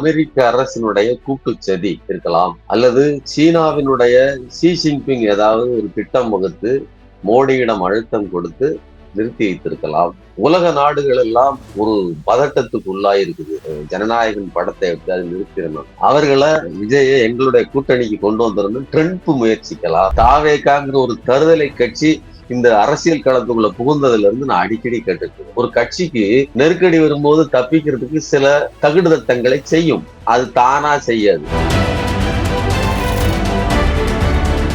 அமெரிக்க அரசினுடைய கூட்டு சதி இருக்கலாம். அல்லது சீனாவினுடைய ஷி ஜின்பிங் ஏதாவது ஒரு திட்டம் வகுத்து மோடியிடம் அழுத்தம் கொடுத்து நிறுத்தி வைத்திருக்கலாம். உலக நாடுகள் எல்லாம் ஒரு பதட்டத்துக்கு உள்ளாயிருக்குது ஜனநாயகன் படத்தை எப்படியாவது நிறுத்திடணும். அவர்களை விஜயை எங்களுடைய கூட்டணிக்கு கொண்டு வந்துடணும் ட்ரெண்ட் முயற்சிக்கலாம். தாவேக்காங்கிற ஒரு தருதலை கட்சி இந்த அரசியல் களத்துக்குள்ள புகுந்ததுல இருந்து நான் அடிக்கடி கேட்டுக்கிறேன் ஒரு கட்சிக்கு நெருக்கடி வரும்போது தப்பிக்கிறதுக்கு சில தகுடுதத்தங்களை செய்யும். அது தானா செய்யாது.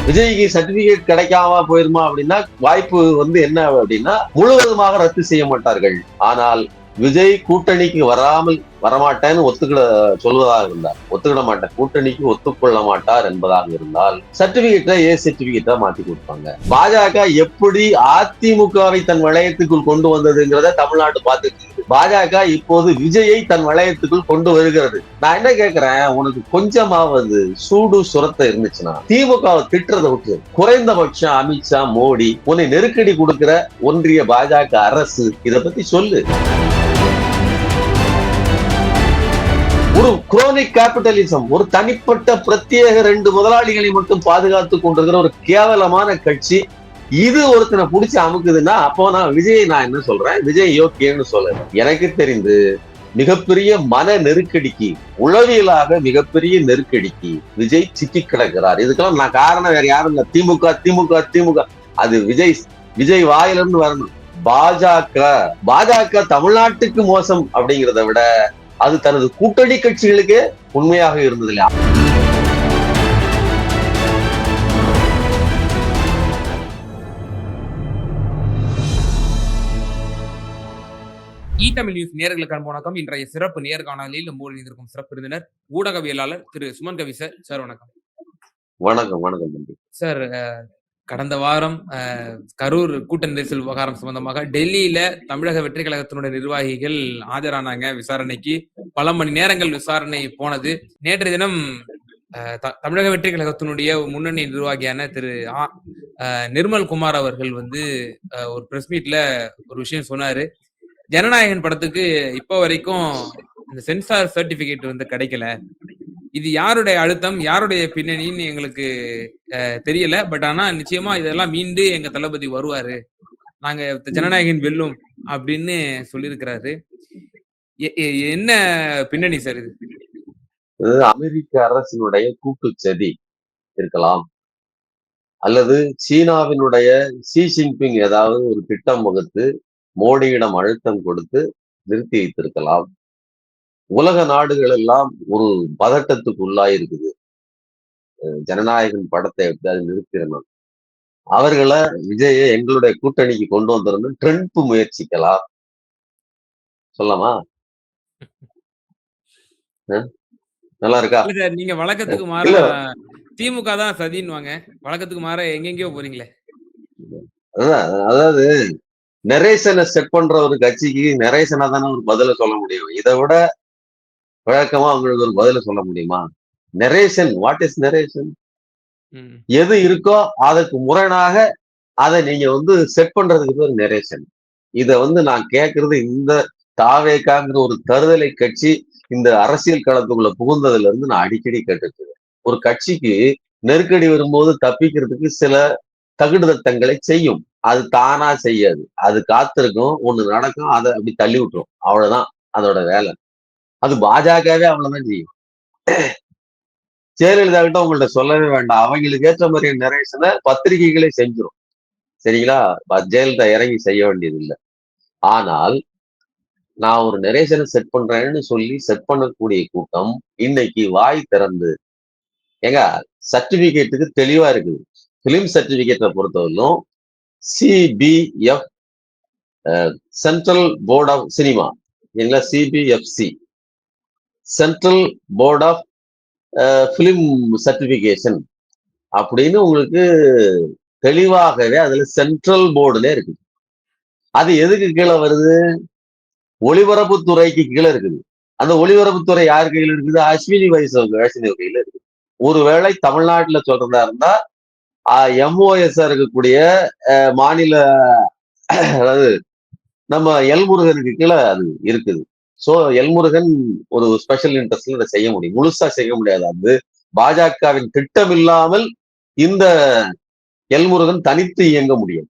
விஜய்க்கு சர்டிபிகேட் கிடைக்காம போயிருமா அப்படின்னா வாய்ப்பு வந்து என்ன அப்படின்னா முழுவதுமாக ரத்து செய்ய மாட்டார்கள். ஆனால் விஜய் கூட்டணிக்கு வராமல் வரமாட்டேன்னு ஒத்துக்கிட சொல்வதாக இருந்தார். ஒத்துக்கிட மாட்டேன் கூட்டணிக்கு ஒத்துக்கொள்ள மாட்டார் என்பதாக இருந்தால் சர்டிபிகேட்டை ஏ சர்டிபிகேட்டா மாத்தி கொடுப்பாங்க. பாஜக எப்படி அதிமுகவை தன் வளையத்துக்குள் கொண்டு வந்ததுங்கிறத தமிழ்நாடு பார்த்துட்டு பாஜக இப்போது விஜயை தன் வளையத்துக்குள் கொண்டு வருகிறது. நான் என்ன கேக்குறேன்? உனக்கு கொஞ்சமாவது சூடு சுரத்தை இருந்துச்சுன்னா திமுகவை திட்டுறதை விட்டு குறைந்தபட்சம் அமித்ஷா மோடி உன்னை நெருக்கடி கொடுக்கிற ஒன்றிய பாஜக அரசு இதை பத்தி சொல்லு. ஒரு குரோனிக் கேபிட்டலிசம் ஒரு தனிப்பட்ட பிரத்யேக ரெண்டு முதலாளிகளை மட்டும் பாதுகாத்து கொண்டிருக்கிற ஒரு கேவலமான கட்சி. இது ஒருத்தனை பிடிச்சி அமுக்குதுன்னா அப்போ நான் விஜய் நான் என்ன சொல்றேன்? விஜய் யோக்கியன்னு சொல்ல எனக்கு தெரிந்து மிகப்பெரிய மன நெருக்கடிக்கு உளவியலாக மிகப்பெரிய நெருக்கடிக்கு விஜய் சிக்கி கிடக்கிறார். இதுக்கெல்லாம் நான் காரணம் வேற யாரும் இல்லை. திமுக திமுக திமுக. அது விஜய் விஜய் வாயிலிருந்து வரணும். பாஜக பாஜக தமிழ்நாட்டுக்கு மோசம் அப்படிங்கிறத விட அது தனது கூட்டணி கட்சிகளுக்கே உண்மையாக இருந்தது இல்லையா தமிழ் நியூஸ் நேர்களுக்கான வணக்கம். இன்றைய சிறப்பு நேர்காணலில் நம்மோடு இணைந்திருக்கும் சிறப்பு விருந்தினர் ஊடகவியலாளர் திரு சுமன் கவி சார். சார் வணக்கம். வணக்கம் வணக்கம் சார் கடந்த வாரம் கரூர் கூட்ட நெரிசல் விவகாரம் சம்பந்தமாக டெல்லியில தமிழக வெற்றி கழகத்தினுடைய நிர்வாகிகள் ஆஜரானாங்க விசாரணைக்கு. பல மணி நேரங்கள் விசாரணை போனது. நேற்றைய தினம் த- தமிழக வெற்றி கழகத்தினுடைய முன்னணி நிர்வாகியான திரு ஆ- நிர்மல் குமார் அவர்கள் வந்து ஒரு பிரஸ் மீட்ல ஒரு விஷயம் சொன்னாரு. ஜனநாயகன் படத்துக்கு இப்போ வரைக்கும் இந்த சென்சார் சர்டிபிகேட் வந்து கிடைக்கல. இது யாருடைய அழுத்தம் யாருடைய பின்னணின்னு எங்களுக்கு அஹ், தெரியல. பட் ஆனா நிச்சயமா இதெல்லாம் மீண்டு எங்க தளபதி வருவாரு. நாங்க ஜனநாயகன் வெல்லும் அப்படின்னு சொல்லியிருக்கிறாரு. என்ன பின்னணி சார் இது? இது அமெரிக்க அரசினுடைய கூட்டு சதி இருக்கலாம். அல்லது சீனாவினுடைய ஷி ஜின்பிங் ஏதாவது ஒரு திட்டம் வகுத்து மோடியிடம் அழுத்தம் கொடுத்து நிறுத்தி வைத்திருக்கலாம். உலக நாடுகள் எல்லாம் ஒரு பதட்டத்துக்கு உள்ளாயிருக்குது. ஜனநாயகன் படத்தை அதை நிறுத்திடணும். அவர்களை விஜயை எங்களுடைய கூட்டணிக்கு கொண்டு வந்திருந்து ட்ரெண்ட் முயற்சிக்கலாம். சொல்லலாமா? நல்லா இருக்கா? நீங்க வழக்கத்துக்கு மாற. திமுக தான் சதின்னுவாங்க. வழக்கத்துக்கு மாற எங்கெங்கயோ போறீங்களே. அதான் அதாவது நெரேஷனை செட் பண்ற ஒரு கட்சிக்கு நெரேஷனா தானே ஒரு பதில சொல்ல முடியும். இதை விட வழக்கமா அவங்களுக்கு ஒரு பதில சொல்ல முடியுமா? Narration what is narration. எது இருக்கோ அதுக்கு முரணாக அதை நீங்க வந்து செட் பண்றதுக்கு பேர் நெரேஷன் இத வந்து நான் கேட்கறது இந்த தாவேக்காங்கிற ஒரு தருதலை கட்சி இந்த அரசியல் களத்துக்குள்ள புகுந்ததுல இருந்து நான் அடிக்கடி கேட்டுருக்கேன் ஒரு கட்சிக்கு நெருக்கடி வரும்போது தப்பிக்கிறதுக்கு சில தகுடுதத்தங்களை செய்யும். அது தானா செய்யாது. அது காத்திருக்கும் ஒண்ணு நடக்கும் அதை அப்படி தள்ளி விட்டுரும். அவ்வளவுதான். அதோட வேலை. அது பாஜகவே அவ்வளவுதான் செய்யும். ஜெயலலிதா கிட்ட உங்கள்ட்ட சொல்லவே வேண்டாம். அவங்களுக்கு ஏற்ற மாதிரி நரேஷனை பத்திரிகைகளே செஞ்சிடும் சரிங்களா? ஜெயலலிதா இறங்கி செய்ய வேண்டியது இல்லை ஆனால் நான் ஒரு நெரேஷனை செட் பண்றேன்னு சொல்லி செட் பண்ணக்கூடிய கூட்டம் இன்னைக்கு வாய் திறந்து ஏங்க சர்டிபிகேட்டுக்கு தெளிவா இருக்குது. பிலிம் சர்டிபிகேட்டை பொறுத்தவரையிலும் CBF central board of cinema இல்லை CBFC central board of film certification அப்படின்னு உங்களுக்கு தெளிவாகவே அதில் சென்ட்ரல் போர்டுல இருக்குது அது எதுக்கு கீழே வருது? ஒளிபரப்புத்துறைக்கு கீழே இருக்குது. அந்த ஒளிபரப்புத்துறை யார் கையில் இருக்குது? அஸ்வினி வைஷ்ணவ் வைஷ்ணவ் கையில் இருக்குது. ஒருவேளை தமிழ்நாட்டில் சொல்றதா இருந்தா எம்ஓஎஸ் இருக்கக்கூடிய மாநில அதாவது நம்ம எல்முருகனுக்கு கீழே அது இருக்குது. சோ எல்முருகன் ஒரு ஸ்பெஷல் இன்ட்ரெஸ்ட்ல இதை செய்ய முடியும். முழுசா செய்ய முடியாது. அது பாஜகவின் திட்டம் இல்லாமல் இந்த எல்முருகன் தனித்து இயங்க முடியும்.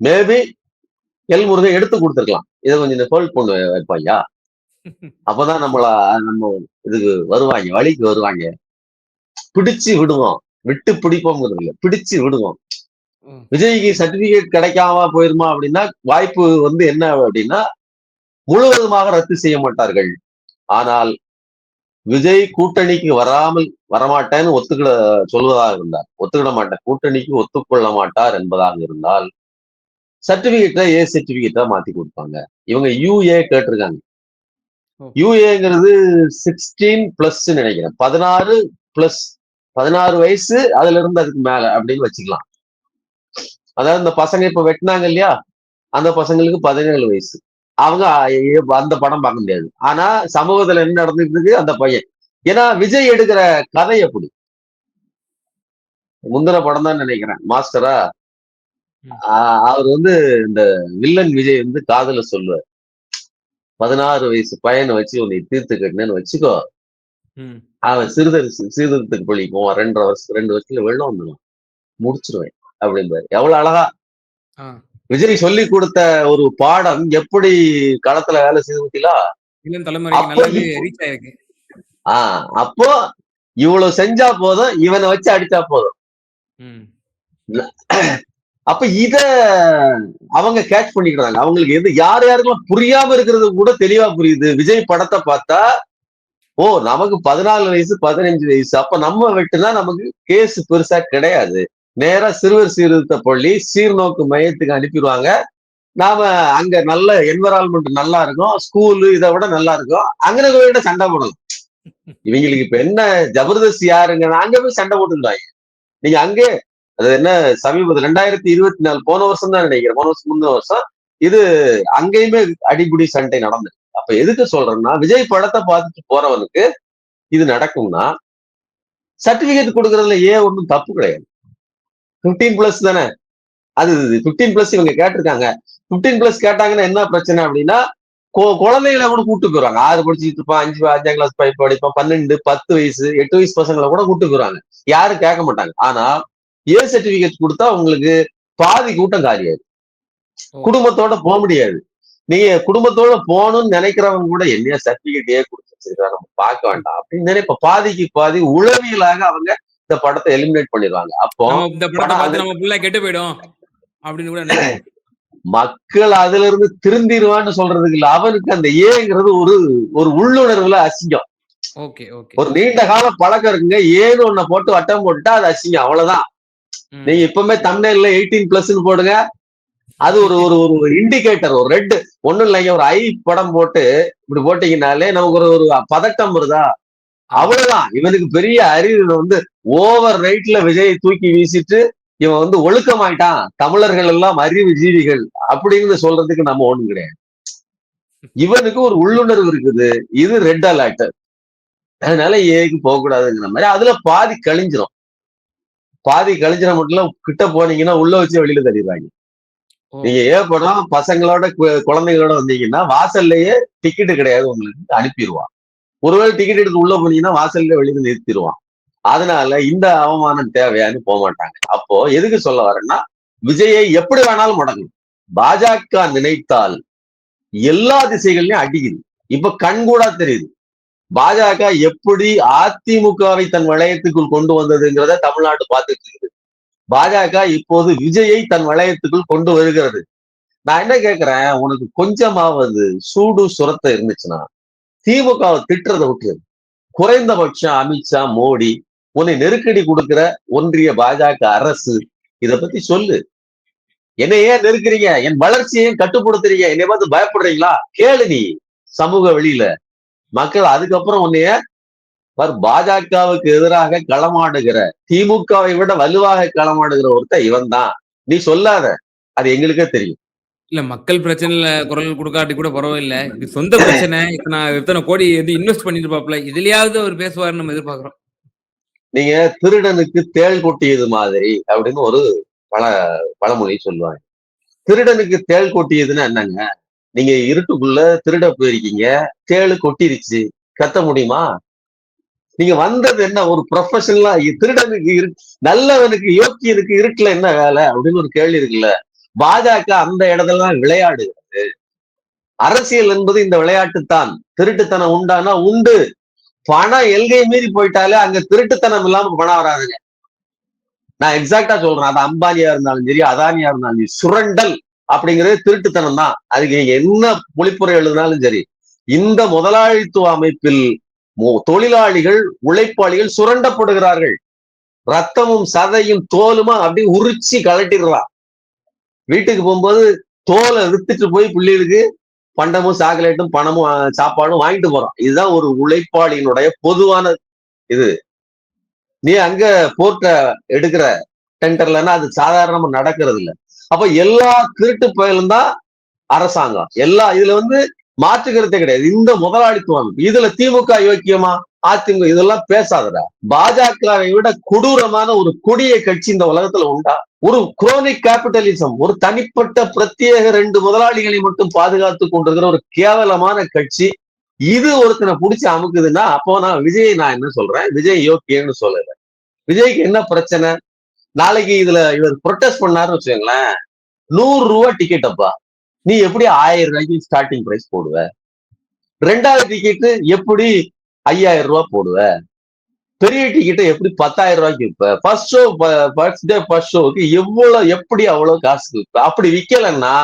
மேபி எல்முருகன் எடுத்து கொடுத்துருக்கலாம். இதை கொஞ்சம் ஹோல்ட் பண்ணு வைப்பாயா? அப்பதான் நம்மள நம்ம இதுக்கு வருவாங்க வழிக்கு வருவாங்க. பிடிச்சு விடுவோம். விட்டு பிடிப்போம்ங்கிறது இல்ல. பிடிச்சு விடுவோம். விஜய்க்கு சர்டிபிகேட் கிடைக்காம போயிருமா அப்படின்னா வாய்ப்பு வந்து என்ன அப்படின்னா முழுவதுமாக ரத்து செய்ய மாட்டார்கள். ஆனால் விஜய் கூட்டணிக்கு வராமல் வரமாட்டேன்னு ஒத்துக்கிட சொல்வதாக இருந்தார். ஒத்துக்கிட மாட்டேன் கூட்டணிக்கு ஒத்துக்கொள்ள மாட்டார் என்பதாக இருந்தால் சர்டிபிகேட்டை ஏ சர்டிபிகேட்டா மாத்தி கொடுப்பாங்க. இவங்க யூஏ கேட்டிருக்காங்க. யூஏங்கிறது சிக்ஸ்டீன் பிளஸ் நினைக்கிறேன். பதினாறு பிளஸ் பதினாறு வயசு அதுல இருந்து அதுக்கு மேல அப்படின்னு வச்சுக்கலாம். அதாவது இந்த பசங்க இப்ப வெட்டினாங்க இல்லையா? அந்த பசங்களுக்கு பதினேழு வயசு. அவங்க அந்த படம் பார்க்க முடியாது. ஆனா சமூகத்துல என்ன நடந்துட்டு இருக்கு அந்த பையன். ஏன்னா விஜய் எடுக்கிற கதை எப்படி? முந்தின படம் தான் நினைக்கிறேன். மாஸ்டரா? அவர் வந்து இந்த வில்லன் விஜய் வந்து காதல சொல்லுவார். பதினாறு வயசு பையனை வச்சு உன்னை தீர்த்து கட்டினேன்னு வச்சுக்கோ. அவன் சிறுதர் சீர்திருத்தத்துக்கு பள்ளி போவான். ரெண்டரை வருஷம் ரெண்டு வருஷத்துல வெள்ளம் வந்துடும் முடிச்சிருவேன் அப்படிம்பாரு. எவ்வளவு அழகா. விஜய் சொல்லி கொடுத்த ஒரு பாடம் எப்படி களத்துல வேலை செய்து ஆயிருக்கு. ஆஹ் அப்போ இவ்வளவு செஞ்சா போதும் இவனை வச்சு அடிச்சா போதும். அப்ப இத அவங்க கேட்ச் பண்ணிக்கிறாங்க. அவங்களுக்கு எது யார் யாருக்கெல்லாம் புரியாம இருக்கிறது கூட தெளிவா புரியுது. விஜய் படத்தை பார்த்தா ஓ நமக்கு பதினாலு வயசு பதினஞ்சு வயசு. அப்ப நம்ம வெட்டுனா நமக்கு கேஸ் பெருசா கிடையாது. நேரா சிறுவர் சீர்திருத்த பள்ளி சீர்நோக்கு மையத்துக்கு அனுப்பிடுவாங்க. நாம அங்க நல்ல என்வரான்மெண்ட் நல்லா இருக்கும். ஸ்கூலு இதை விட நல்லா இருக்கும். அங்க விட சண்டை போடலாம் இவங்களுக்கு இப்ப என்ன ஜபர்தஸ்த் யாருங்க? அங்க போய் சண்டை போட்டுருந்தாங்க. நீங்க அங்கே அது என்ன சமீபத்தில் ரெண்டாயிரத்தி இருபத்தி நாலு போன வருஷம் தான் நினைக்கிறேன். போன வருஷம் முந்தின வருஷம். இது அங்கேயுமே அடிப்படி சண்டை நடந்தது. அப்ப எதுக்கு சொல்றேன்னா விஜய் படத்தை பார்த்துட்டு போறவனுக்கு இது நடக்கும்னா சர்டிபிகேட் கொடுக்கறதுல ஏன் ஒன்றும் தப்பு கிடையாது. பிப்டீன் பிளஸ் தானே? அது பிப்டீன் பிளஸ் இவங்க கேட்டிருக்காங்க. பிப்டீன் பிளஸ் கேட்டாங்கன்னா என்ன பிரச்சனை அப்படின்னா குழந்தைகளை கூட கூட்டு போயிருவாங்க. ஆறு படிச்சுட்டு இருப்பான் அஞ்சு அஞ்சாம் கிளாஸ் படிப்பான் பன்னெண்டு பத்து வயசு எட்டு வயசு பசங்களை கூட கூட்டு போயிருவாங்க. யாரும் கேட்க மாட்டாங்க. ஆனா ஏ சர்டிபிகேட் கொடுத்தா உங்களுக்கு பாதி கூட்டம் காலியாரு ஓ. குடும்பத்தோட போக முடியாது. நீங்க குடும்பத்தோட போகணும்னு நினைக்கிறவங்க கூட என்ன சர்டிபிகேட் ஏ கொடுத்து வச்சிருக்கா நம்ம பார்க்க வேண்டாம் அப்படின்னு நினைப்ப பாதிக்கு பாதி உளவியலாக அவங்க இந்த படத்தை எலிமினேட் பண்ணிடுவாங்க. அப்போ இந்த படத்தை படம் நம்ம புள்ள கெட்டு போயிடும் அப்படின்னு கூட. மக்கள் அதுல இருந்து திருந்திருவான்னு சொல்றதுக்கு இல்ல. அவனுக்கு அந்த ஏங்கிறது ஒரு ஒரு உள்ளுணர்வுல அசிங்கம். Okay okay. ஒரு நீண்ட கால பழக்கம் இருக்குங்க. ஏன்னு ஒன்ன போட்டு வட்டம் போட்டுட்டா அது அசிங்கம். அவ்வளவுதான். நீங்க இப்பவுமே தமிழ்ல எயிட்டீன் பிளஸ்ன்னு போடுங்க. அது ஒரு ஒரு ஒரு இண்டிகேட்டர் ஒரு ரெட் ஒண்ணும் இல்லைங்க. ஒரு ஐ படம் போட்டு இப்படி போட்டீங்கனாலே நமக்கு ஒரு ஒரு பதட்டம் வருதா? அவ்வளவுதான். இவனுக்கு பெரிய அறிவு வந்து ஓவர் ரைட்ல விஜயை தூக்கி வீசிட்டு இவன் வந்து ஒழுக்கமாயிட்டான். தமிழர்கள் எல்லாம் அறிவு ஜீவிகள் அப்படின்னு சொல்றதுக்கு நம்ம ஒண்ணும் கிடையாது. இவனுக்கு ஒரு உள்ளுணர்வு இருக்குது. இது ரெட் அலர்ட் அதனால ஏக்கு போக கூடாதுங்கிற மாதிரி. அதுல பாதி கழிஞ்சிரும். பாதி கழிஞ்சிட மட்டும் கிட்ட போனீங்கன்னா உள்ள வச்சு வெளியில தள்ளிடுவாங்க. நீங்க ஏ படம் பசங்களோட கு- குழந்தைகளோட வந்தீங்கன்னா வாசல்லையே டிக்கெட் கிடையாது உங்களுக்கு. அனுப்பிடுவான். ஒருவேளை டிக்கெட் எடுத்து உள்ள போனீங்கன்னா வாசல்ல வெளியில நிறுத்திடுவான். அதனால இந்த அவமானம் தேவையான்னு போக மாட்டாங்க. அப்போ எதுக்கு சொல்ல வரேன்னா விஜயை எப்படி வேணாலும் முடங்கும் பாஜக நினைத்தால் எல்லா திசைகள்லயும் அடிக்குது. இப்ப கண்கூடா தெரியுது. பாஜக எப்படி அதிமுகவை தன் வளையத்துக்குள் கொண்டு வந்ததுங்கிறத தமிழ்நாடு பார்த்துட்டு இருக்குது. பாஜக இப்போது விஜயை தன் வளையத்துக்குள் கொண்டு வருகிறது. நான் என்ன கேட்கிறேன் உனக்கு கொஞ்சமாவது சூடு சுரத்தை இருந்துச்சுன்னா திமுகவை திட்டுறதை விட்டு குறைந்தபட்சம் அமித்ஷா மோடி உன்னை நெருக்கடி கொடுக்கிற ஒன்றிய பாஜக அரசு இத பத்தி சொல்லு. என்னை ஏன் நெருக்கிறீங்க? என் வளர்ச்சியையும் கட்டுப்படுத்துறீங்க. என்னை பார்த்து பயப்படுறீங்களா? கேளு நீ சமூக வெளியில. மக்கள் அதுக்கப்புறம் உன்னைய பாஜகவுக்கு எதிராக களமாடுகிற திமுகவை விட வலுவாக களமாடுகிற ஒருத்தன் இவன் தான் நீ சொல்லாத. அது எங்களுக்கே தெரியும். இல்ல மக்கள் பிரச்சனைல குரல் கொடுக்காட்டி கூட பரவாயில்ல. இது சொந்த பிரச்சனை. இத்தனை இத்தனை கோடி வந்து இன்வெஸ்ட் பண்ணிட்டு இதுலயாவது அவர் பேசுவாருன்னு நம்ம எதிர்பார்க்கிறோம். நீங்க திருடனுக்கு தேள் கொட்டியது மாதிரி அப்படின்னு ஒரு பல பழமொழி சொல்லுவாங்க. திருடனுக்கு தேள் கொட்டியதுன்னா என்னங்க? நீங்க இருட்டுக்குள்ள திருட போயிருக்கீங்க. தேளு கொட்டிருச்சு. கத்த முடியுமா? நீங்க வந்தது என்ன? ஒரு ப்ரொஃபஷனலா திருடனுக்கு இரு நல்லவனுக்கு யோக்கியனுக்கு இருட்டுல என்ன வேலை? அப்படின்னு ஒரு கேள்வி இருக்குல்ல. பாஜக அந்த இடத்துல விளையாடுகிறது. அரசியல் என்பது இந்த விளையாட்டு தான் திருட்டுத்தனம் உண்டானா உண்டு. பணம் எல்கை மீறி போயிட்டாலே அங்க திருட்டுத்தனம் இல்லாம பணம் வராதுங்க. நான் எக்ஸாக்டா சொல்றேன். அது அம்பானியா இருந்தாலும் சரி அதானியா இருந்தாலும் சரி சுரண்டல் அப்படிங்கிறது திருட்டுத்தனம் தான். அதுக்கு என்ன பொழிப்புரை எழுதினாலும் சரி இந்த முதலாளித்துவ அமைப்பில் தொழிலாளிகள் உழைப்பாளிகள் சுரண்டப்படுகிறார்கள். ரத்தமும் சதையும் தோலுமா அப்படியே உரிச்சு கலட்டிடுறான் வீட்டுக்கு போகும்போது தோலை வித்துட்டு போய் பிள்ளைகளுக்கு பண்டமும் சாக்லேட்டும் பணமும் சாப்பாடும் வாங்கிட்டு போறான் இதுதான் ஒரு உழைப்பாளியினுடைய பொதுவான இது. நீ அங்க போர்ட்ட எடுக்கிற டெண்டர்லன்னா அது சாதாரணமா நடக்கிறது இல்லை. அப்ப எல்லா திருட்டு பயலும் தான் அரசாங்கம். எல்லா இதுல வந்து மாற்றுக்கிறதே கிடையாது. இந்த முதலாளித்துவம். இதுல திமுக யோக்கியமா? அதிமுக இதெல்லாம் பேசாதடா. பாஜகவை விட கொடூரமான ஒரு கொடிய கட்சி இந்த உலகத்துல உண்டா? ஒரு குரோனிக் கேபிட்டலிசம் ஒரு தனிப்பட்ட பிரத்யேக ரெண்டு முதலாளிகளை மட்டும் பாதுகாத்து கொண்டிருக்கிற ஒரு கேவலமான கட்சி. இது ஒருத்தனை பிடிச்சி அமுக்குதுன்னா அப்போ நான் விஜய் நான் என்ன சொல்றேன்? விஜய் யோக்கியன்னு சொல்லல. விஜய்க்கு என்ன பிரச்சனை? நாளைக்கு இதுல இவர் ப்ரொட்டஸ்ட் பண்ணாருன்னு வச்சுக்கோங்களேன். நூறு ரூபா டிக்கெட் அப்பா. நீ எப்படி ஆயிரம் ரூபாய்க்கு ஸ்டார்டிங் பிரைஸ் போடுவ? ரெண்டாவது டிக்கெட்டு எப்படி ஐயாயிரம் ரூபாய் போடுவ. பெரிய டிக்கெட்டை எப்படி பத்தாயிரம் ரூபாய்க்கு விற்ப first show first day first ஷோவுக்கு எவ்வளவு எப்படி அவ்வளவு காசு விற்ப அப்படி விக்கலைன்னா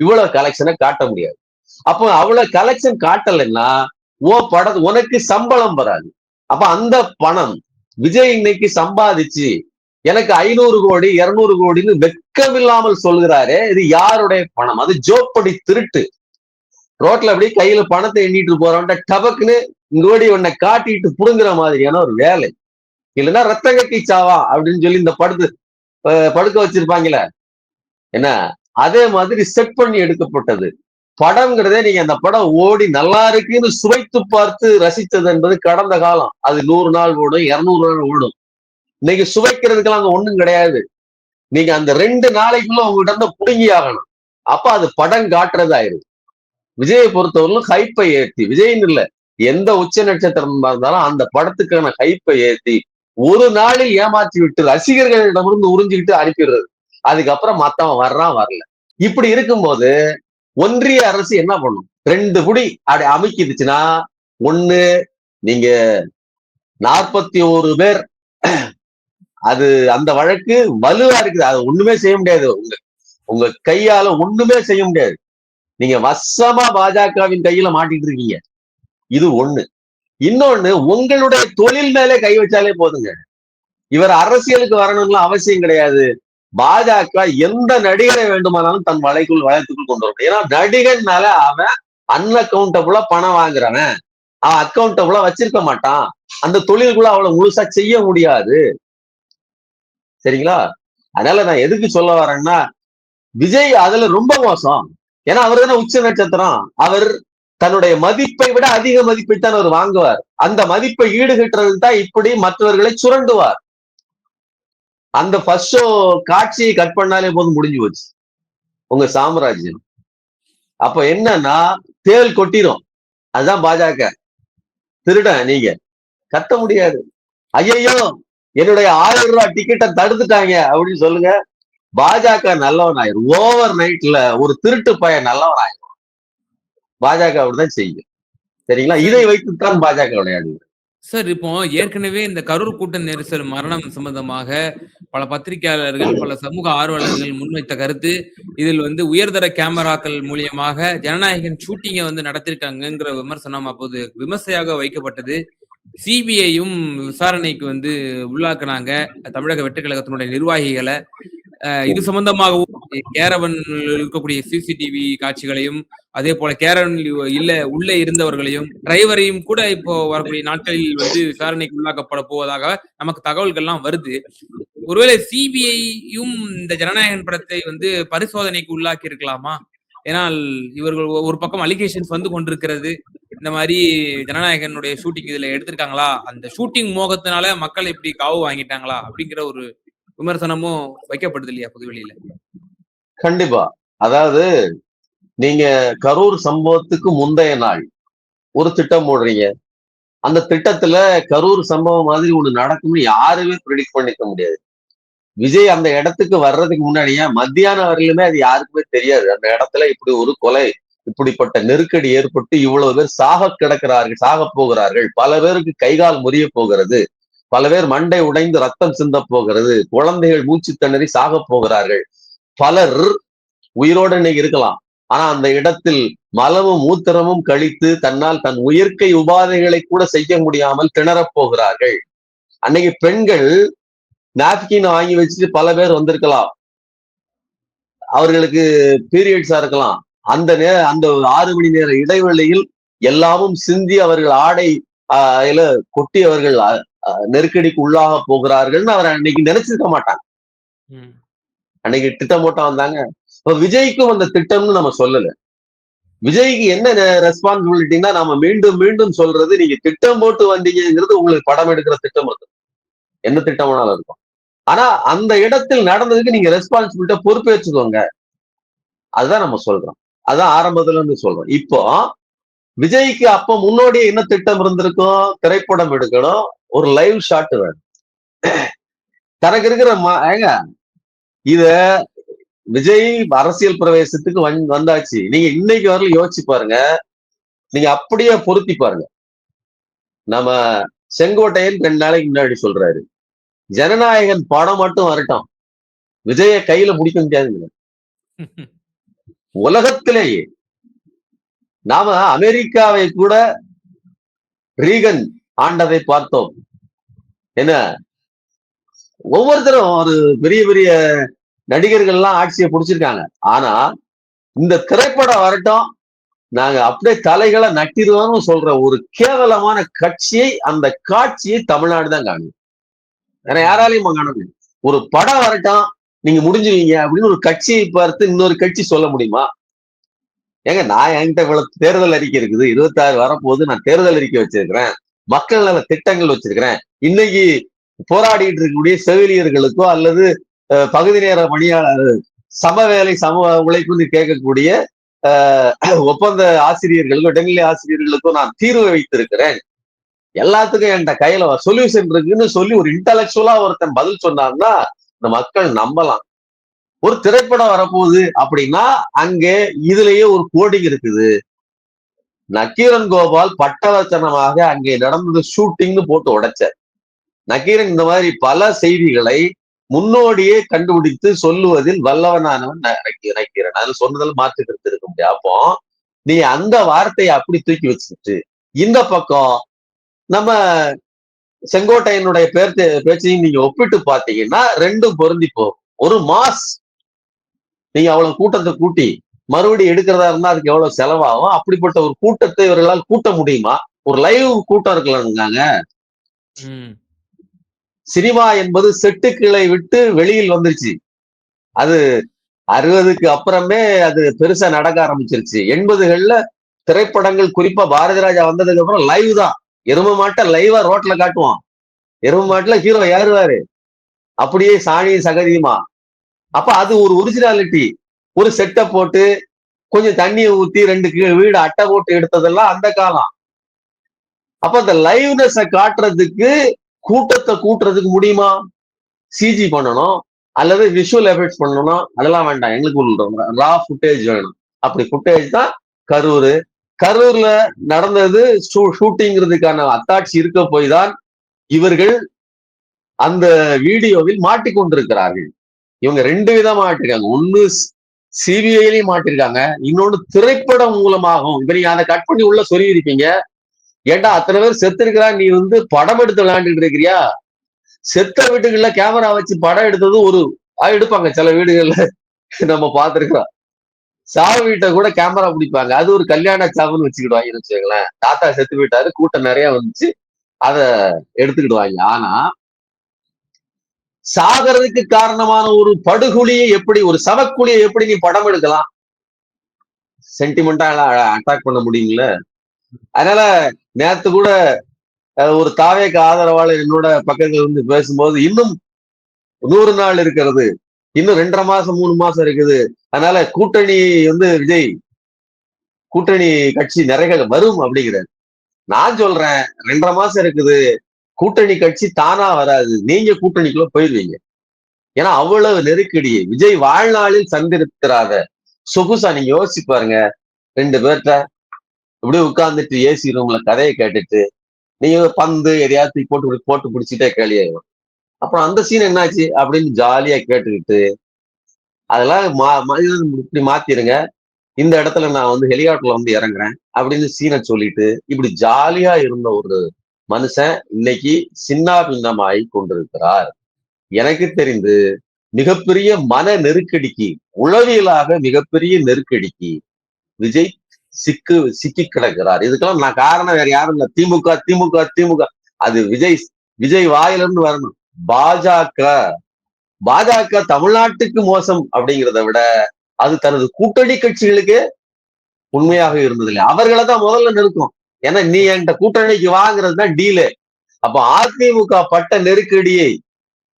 இவ்வளவு கலெக்ஷனை காட்ட முடியாது. அப்போ அவ்வளவு கலெக்ஷன் காட்டலைன்னா ஓ படம் உனக்கு சம்பளம் வராது. அப்ப அந்த பணம் விஜய் இன்னைக்கு சம்பாதிச்சு எனக்கு ஐநூறு கோடி இருநூறு கோடின்னு வெக்கமில்லாமல் சொல்கிறாரே இது யாருடைய பணம்? அது ஜோப்படி திருட்டு. ரோட்ல அப்படியே கையில பணத்தை எண்ணிட்டு போறவன்ட்ட டபக்குன்னு இங்கோடி உன்னை காட்டிட்டு புடுங்குற மாதிரியான ஒரு வேலை. இல்லைன்னா ரத்த கட்டி சாவா அப்படின்னு சொல்லி இந்த படுத்து படுக்க வச்சிருப்பாங்களே என்ன? அதே மாதிரி செட் பண்ணி எடுக்கப்பட்டது. படம்ங்கிறதே நீங்க அந்த படம் ஓடி நல்லா இருக்குன்னு சுவைத்து பார்த்து ரசித்தது என்பது கடந்த காலம். அது நூறு நாள் ஓடும் இருநூறு நாள் ஓடும். இன்னைக்கு சுவைக்கிறதுக்கெல்லாம் அங்க ஒண்ணும் கிடையாது. நீங்க அந்த ரெண்டு நாளைக்குள்ள உங்ககிட்ட இருந்து புடுங்கி ஆகணும் அப்ப அது படம் காட்டுறதாயிரும். விஜயை பொறுத்தவரையிலும் ஹைப்பை ஏத்தி விஜயின் இல்ல எந்த உச்ச நட்சத்திரம் இருந்தாலும் அந்த படத்துக்கான ஹைப்பை ஏத்தி ஒரு நாளில் ஏமாற்றி விட்டு ரசிகர்களிடமிருந்து உறிஞ்சிக்கிட்டு அனுப்பிடுறது. அதுக்கப்புறம் மத்தவன் வர்றான் வரல. இப்படி இருக்கும்போது ஒன்றிய அரசு என்ன பண்ணும்? ரெண்டு புடி அப்படி அமைக்கிடுச்சுன்னா ஒண்ணு நீங்க நாற்பத்தி ஒரு பேர் அது அந்த வழக்கு வலுவா இருக்குது. அது ஒண்ணுமே செய்ய முடியாது. உங்க உங்க கையால ஒண்ணுமே செய்ய முடியாது. நீங்க வசமா பாஜகவின் கையில மாட்டிட்டு இருக்கீங்க. இது ஒண்ணு. இன்னொன்னு உங்களுடைய தொழில் மேலே கை வச்சாலே போதுங்க. இவர் அரசியலுக்கு வரணும்னு அவசியம் கிடையாது. பாஜக எந்த நடிகரை வேண்டுமானாலும் தன் வலைக்குள் வளையத்துக்குள் கொண்டு வரணும். ஏன்னா நடிகன்னால அவன் அன்அக்கௌண்டபுளா பணம் வாங்குறவன். அவன் அக்கௌண்டபுளா வச்சிருக்க மாட்டான். அந்த தொழிலுக்குள்ள அவளை முழுசா செய்ய முடியாது. சரிங்களா? அதனால நான் எதுக்கு சொல்ல வரேன்னா விஜய் அதுல ரொம்ப மோசம். ஏன்னா அவர் தானே உச்ச நட்சத்திரம். அவர் தன்னுடைய மதிப்பை விட அதிக மதிப்பை தான் அவர் வாங்குவார். அந்த மதிப்பை ஈடுகட்டுறது தான் இப்படி மற்றவர்களை சுரண்டுவார். அந்த ஃபர்ஸ்ட் ஷோ காட்சியை கட் பண்ணாலே போதும் முடிஞ்சு போச்சு. உங்க சாம்ராஜ்யம். அப்ப என்னன்னா தேல் கொட்டிரும். அதுதான் பாஜக. திருடன் நீங்க. கத்த முடியாது. ஐயையோ என்னுடைய ஆயிரம் ரூபாய் டிக்கெட்டை தடுத்துட்டாங்க அப்படின்னு சொல்லுங்க. பாஜக நல்லவன் ஆயிரும் ஓவர் நைட்ல ஒரு திருட்டு பையன் நல்லவன் ஆயிரும் பாஜக அப்படிதான் செய்யும். சரிங்களா? இதை வைத்துத்தான் பாஜக விளையாடுது சார் இப்போ ஏற்கனவே இந்த கரூர் கூட்ட நெரிசல் மரணம் சம்பந்தமாக பல பத்திரிகையாளர்கள் பல சமூக ஆர்வலர்கள் முன்வைத்த கருத்து இதில் வந்து உயர்தர கேமராக்கள் மூலியமாக ஜனநாயகன் ஷூட்டிங்கை வந்து நடத்திருக்காங்கங்கிற விமர்சனம் அப்போது விமர்சையாக வைக்கப்பட்டது. சிபிஐயும் விசாரணைக்கு வந்து உள்ளாக்குனாங்க. தமிழக வெற்றி கழகத்தினுடைய நிர்வாகிகளை இது சம்பந்தமாகவும் கேரவன் இருக்கக்கூடிய சிசிடிவி காட்சிகளையும் அதே போல கேரவன் இல்ல உள்ளே இருந்தவர்களையும் டிரைவரையும் கூட இப்போ வரக்கூடிய நாட்களில் வந்து விசாரணைக்கு உள்ளாக்கப்பட போவதாக நமக்கு தகவல்கள்லாம் வருது. ஒருவேளை சிபிஐயும் இந்த ஜனநாயகன் படத்தை வந்து பரிசோதனைக்கு உள்ளாக்கி இருக்கலாமா? ஏனால் இவர்கள் ஒரு பக்கம் அலிகேஷன்ஸ் வந்து கொண்டிருக்கிறது. இந்த மாதிரி ஜனநாயகனுடைய ஷூட்டிங் இதுல எடுத்திருக்காங்களா? அந்த ஷூட்டிங் மோகத்தினால மக்கள் இப்படி காவு வாங்கிட்டாங்களா? அப்படிங்கிற ஒரு விமர்சனமும் வைக்கப்படுது இல்லையா புதுவெளியில கண்டிப்பா. அதாவது நீங்க கரூர் சம்பவத்துக்கு முந்தைய நாள் ஒரு திட்டம் போடுறீங்க. அந்த திட்டத்துல கரூர் சம்பவம் மாதிரி ஒண்ணு நடக்கும்னு யாருமே ப்ரிடிக்ட் பண்ணிக்க முடியாது. விஜய் அந்த இடத்துக்கு வர்றதுக்கு முன்னாடியே மத்தியானம் வரையிலுமே அது யாருக்குமே தெரியாது. அந்த இடத்துல இப்படி ஒரு கொலை இப்படிப்பட்ட நெருக்கடி ஏற்பட்டு இவ்வளவு பேர் சாக கிடக்கிறார்கள் சாக போகிறார்கள். பல பேருக்கு கைகால் முறிய போகிறது. பல பேர் மண்டை உடைந்து ரத்தம் சிந்த போகிறது. குழந்தைகள் மூச்சு திணறி சாக போகிறார்கள். பலர் உயிரோடு இன்னைக்கு இருக்கலாம். ஆனா அந்த இடத்தில் மலமும் மூத்திரமும் கழித்து தன்னால் தன் உயிர்க்கை உபாதைகளை கூட செய்ய முடியாமல் திணறப் போகிறார்கள். அன்னைக்கு பெண்கள் நாப்கின் வாங்கி வச்சுட்டு பல பேர் வந்திருக்கலாம். அவர்களுக்கு பீரியட்ஸா இருக்கலாம். அந்த நேர அந்த ஆறு மணி நேர இடைவெளியில் எல்லாமும் சிந்தி அவர்கள் ஆடை ஆஹ் கொட்டி அவர்கள் நெருக்கடிக்கு உள்ளாக போகிறார்கள்னு அவர் அன்னைக்கு நினைச்சிருக்க மாட்டாங்க. அன்னைக்கு திட்டம் போட்டா வந்தாங்க. இப்ப விஜய்க்கும் அந்த திட்டம்னு நம்ம சொல்லல. விஜய்க்கு என்ன ரெஸ்பான்சிபிலிட்டினா நம்ம மீண்டும் மீண்டும் சொல்றது நீங்க திட்டம் போட்டு வந்தீங்கிறது உங்களுக்கு படம் எடுக்கிற திட்டம் இருக்கும் என்ன திட்டம் வேணாலும் இருக்கும். ஆனா அந்த இடத்தில் நடந்ததுக்கு நீங்க ரெஸ்பான்சிபிலிட்டா பொறுப்பேற்றுக்கோங்க. அதுதான் நம்ம சொல்றோம். அதான் ஆரம்பத்துல இருந்து சொல்றோம். இப்போ விஜய்க்கு அப்ப முன்னோடியே என்ன திட்டம் இருந்திருக்கும்? திரைப்படம் எடுக்கணும். ஒரு லைவ் ஷாட் வேணும். தனக்கு இருக்கிற ஏங்க இத விஜய் அரசியல் பிரவேசத்துக்கு வந்தாச்சு. நீங்க இன்னைக்கு வரல யோசிச்சு பாருங்க. நீங்க அப்படியே பொருத்தி பாருங்க. நம்ம செங்கோட்டையன் ரெண்டு நாளைக்கு முன்னாடி சொல்றாரு. ஜனநாயகன் படம் மட்டும் வரட்டும். விஜய கையில முடிக்க முடியாதுங்க. உலகத்திலேயே நாம அமெரிக்காவை கூட ரீகன் ஆண்டதை பார்த்தோம். என்ன? ஒவ்வொருத்தரும் ஒரு பெரிய பெரிய நடிகர்கள் எல்லாம் ஆட்சியை பிடிச்சிருக்காங்க. ஆனா இந்த திரைப்படம் வரட்டும் நாங்க அப்படியே தலைகளை நட்டிடுவோம்னு சொல்ற ஒரு கேவலமான கட்சியை அந்த காட்சியை தமிழ்நாடு தான் காணும் வேற யாராலையும் காண முடியும் ஒரு படம் வரட்டும் நீங்க முடிஞ்சுவீங்க அப்படின்னு ஒரு கட்சியை பார்த்து இன்னொரு கட்சி சொல்ல முடியுமா? ஏங்க நான் என்கிட்ட இவ்வளவு தேர்தல் அறிக்கை இருக்குது. இருபத்தாறு வரப்போது நான் தேர்தல் அறிக்கை வச்சிருக்கிறேன். மக்கள் நல திட்டங்கள் வச்சிருக்கிறேன். இன்னைக்கு போராடிட்டு இருக்கக்கூடிய செவிலியர்களுக்கோ அல்லது பகுதி நேர பணியாளர் சம வேலை சம உழைப்புன்னு கேட்கக்கூடிய ஒப்பந்த ஆசிரியர்களுக்கும் இடைநிலை ஆசிரியர்களுக்கும் நான் தீர்வு வைத்திருக்கிறேன். எல்லாத்துக்கும் என்கிட்ட கையில சொல்யூஷன் இருக்குன்னு சொல்லி ஒரு இன்டலெக்சுவலா ஒருத்தன் பதில் சொன்னான்னா இந்த மக்கள் நம்பலாம். ஒரு திரைப்படம் வரப்போகுது அப்படின்னா அங்கே இதுலயே ஒரு கோடிங் இருக்குது. நக்கீரன் கோபால் பட்டவச்சனமாக அங்கே நடந்தது ஷூட்டிங்னு போட்டு உடைச்சார். நக்கீரன் இந்த மாதிரி பல செய்திகளை முன்னோடியே கண்டுபிடித்து சொல்லுவதில் வல்லவனானவன் நக்கீரன். அது சொன்னதில் மாற்று கருத்து இருக்க முடியாது அப்போ நீ அந்த வார்த்தையை அப்படி தூக்கி வச்சுக்கிட்டு இந்த பக்கம் நம்ம செங்கோட்டையனுடைய பேர்த்து பேச்சையும் நீங்க ஒப்பிட்டு பாத்தீங்கன்னா ரெண்டும் பொருந்தி போகும். ஒரு மாஸ் நீங்க அவ்வளவு கூட்டத்தை கூட்டி மறுபடியும் எடுக்கிறதா இருந்தா அதுக்கு எவ்வளவு செலவாகும்? அப்படிப்பட்ட ஒரு கூட்டத்தை இவர்களால் கூட்ட முடியுமா? ஒரு லைவ் கூட்டம் இருக்கலாம்ங்க சினிமா என்பது செட்டுக்களை விட்டு வெளியில் வந்துருச்சு. அது அறுபதுக்கு அப்புறமே அது பெருசா நடக்க ஆரம்பிச்சிருச்சு. எண்பதுகள்ல திரைப்படங்கள் குறிப்பா பாரதி ராஜா வந்ததுக்கு அப்புறம் லைவ் தான். எரும மாட்டை லைவா ரோட்ல காட்டுவான். எரும மாட்டுல ஹீரோ ஏறுவாரு அப்படியே சாணி சகதியுமா? அப்ப அது ஒரு ஒரிஜினாலிட்டி ஒரு செட்டை போட்டு கொஞ்சம் தண்ணியை ஊத்தி ரெண்டு வீடு அட்டை போட்டு எடுத்ததெல்லாம் அந்த காலம். அப்ப அந்த லைவ்னஸ காட்டுறதுக்கு கூட்டத்தை கூட்டுறதுக்கு முடியுமா? சிஜி பண்ணணும். அல்லது விஷுவல் எஃபெக்ட்ஸ் பண்ணணும் அதெல்லாம் வேண்டாம். எங்களுக்கு ரா ஃபுட்டேஜ் வேணும். அப்படி ஃபுட்டேஜ் தான் கரூர். கரூர்ல நடந்தது ஷூட்டிங்கிறதுக்கான அத்தாட்சி இருக்க போய் தான் இவர்கள் அந்த வீடியோவில் மாட்டிக்கொண்டிருக்கிறார்கள். இவங்க ரெண்டு விதமா மாட்டிருக்காங்க. ஒன்னு சிபிஐலையும் மாட்டிருக்காங்க. இன்னொன்னு திரைப்படம் மூலமாகவும். இப்ப நீங்க அதை கட் பண்ணி உள்ள சொல்லி இருப்பீங்க ஏண்டா அத்தனை பேர் செத்து இருக்கிறா? நீ வந்து படம் எடுத்து விளையாண்டுட்டு இருக்கிறியா? செத்த வீட்டுகள்ல கேமரா வச்சு படம் எடுத்தது ஒரு எடுப்பாங்க. சில வீடுகள்ல நம்ம பார்த்திருக்கிறோம். சாவு வீட்டை கூட கேமரா பிடிப்பாங்க. அது ஒரு கல்யாண சாவுன்னு வச்சுக்கிடுவாங்கன்னு வச்சுக்கோங்களேன். தாத்தா செத்து போயிட்டாரு. கூட்டம் நிறைய வந்துச்சு. அத எடுத்துக்கிடுவாங்க. ஆனா சாகிறதுக்கு காரணமான ஒரு படுகுழியை எப்படி ஒரு சவக்குழியை எப்படி நீ படம் எடுக்கலாம்? சென்டிமெண்டா அட்டாக் பண்ண முடியுங்கள? அதனால நேத்து கூட ஒரு தாவேக்கு ஆதரவாளர் என்னோட பக்கத்துல வந்து பேசும்போது இன்னும் நூறு நாள் இருக்கிறது. இன்னும் ரெண்டரை மாசம் மூணு மாசம் இருக்குது. அதனால கூட்டணி வந்து விஜய் கூட்டணி கட்சி நிறைய வரும் அப்படிங்கிறார். நான் சொல்றேன் ரெண்டரை மாசம் இருக்குது. கூட்டணி கட்சி தானா வராது. நீங்க கூட்டணிக்குள்ள போயிருவீங்க ஏன்னா அவ்வளவு நெருக்கடி விஜய் வாழ்நாளில் சந்திருக்கிறாத சொகுசா நீங்க யோசிச்சு பாருங்க. ரெண்டு பேர்ட்ட இப்படியே உட்கார்ந்துட்டு ஏசி ரூம்ல கதையை கேட்டுட்டு நீங்க பந்து எதையாவது போட்டு போட்டு பிடிச்சிட்டே கேளியாயிடும் அப்புறம் அந்த சீன் என்னாச்சு? அப்படின்னு ஜாலியா கேட்டுக்கிட்டு அதெல்லாம் மா மா- இப்படி மாத்திருங்க. இந்த இடத்துல நான் வந்து ஹெலிகாப்டர்ல வந்து இறங்குறேன் அப்படின்னு சீனை சொல்லிட்டு இப்படி ஜாலியா இருந்த ஒரு மனுஷன் இன்னைக்கு சின்ன கொண்டிருக்கிறார். எனக்கு தெரிந்து மிகப்பெரிய மன நெருக்கடிக்கு உளவியலாக மிகப்பெரிய நெருக்கடிக்கு விஜய் சிக்கு சிக்கி கிடக்கிறார். இதுக்கெல்லாம் நான் காரணம் வேற யாரும் இல்லை. திமுக திமுக திமுக. அது விஜய் விஜய் வாயிலிருந்து வரணும். பாஜக பாஜக தமிழ்நாட்டுக்கு மோசம் அப்படிங்கிறத விட அது தனது கூட்டணி கட்சிகளுக்கு உண்மையாக இருந்ததில்லை. அவர்களை தான் முதல்ல நிறுத்தும் ஏன்னா நீ என்கிட்ட கூட்டணிக்கு வாங்குறது தான் டீலு அப்ப அதிமுக பட்ட நெருக்கடியை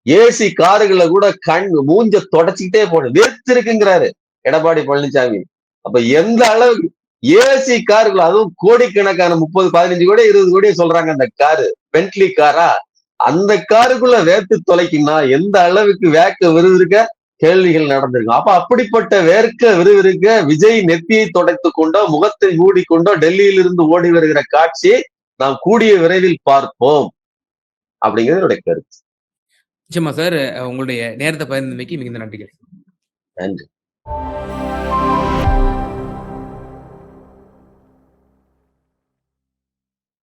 ஏசி காருகளை கூட கண் மூஞ்ச தொடச்சிக்கிட்டே போன வெறுத்திருக்குங்கிறாரு எடப்பாடி பழனிசாமி அப்ப எந்த அளவுக்கு ஏசி கார்கள் அதுவும் கோடிக்கணக்கான முப்பது பதினஞ்சு கோடி இருபது கோடி சொல்றாங்க அந்த காரு. பென்ட்லி காரா? அந்த காருக்குள்ள வேத்து தொலைக்குன்னா எந்த அளவுக்கு வேக்க விருது இருக்க? கேள்விகள் நடந்திருக்கும். அப்ப அப்படிப்பட்ட வேர்க்க விறுவிறுக்க விஜய் நெத்தியை தொடத்து கொண்டோ முகத்தை மூடிக்கொண்டோ டெல்லியில் இருந்து ஓடி வருகிற காட்சியை நாம் கூடிய விரைவில் பார்ப்போம். அப்படிங்கிறது என்னுடைய கருத்து. நிச்சயமா சார் உங்களுடைய நேரத்தை பகிர்ந்தமைக்கு மிகுந்த நன்றிகள். நன்றி.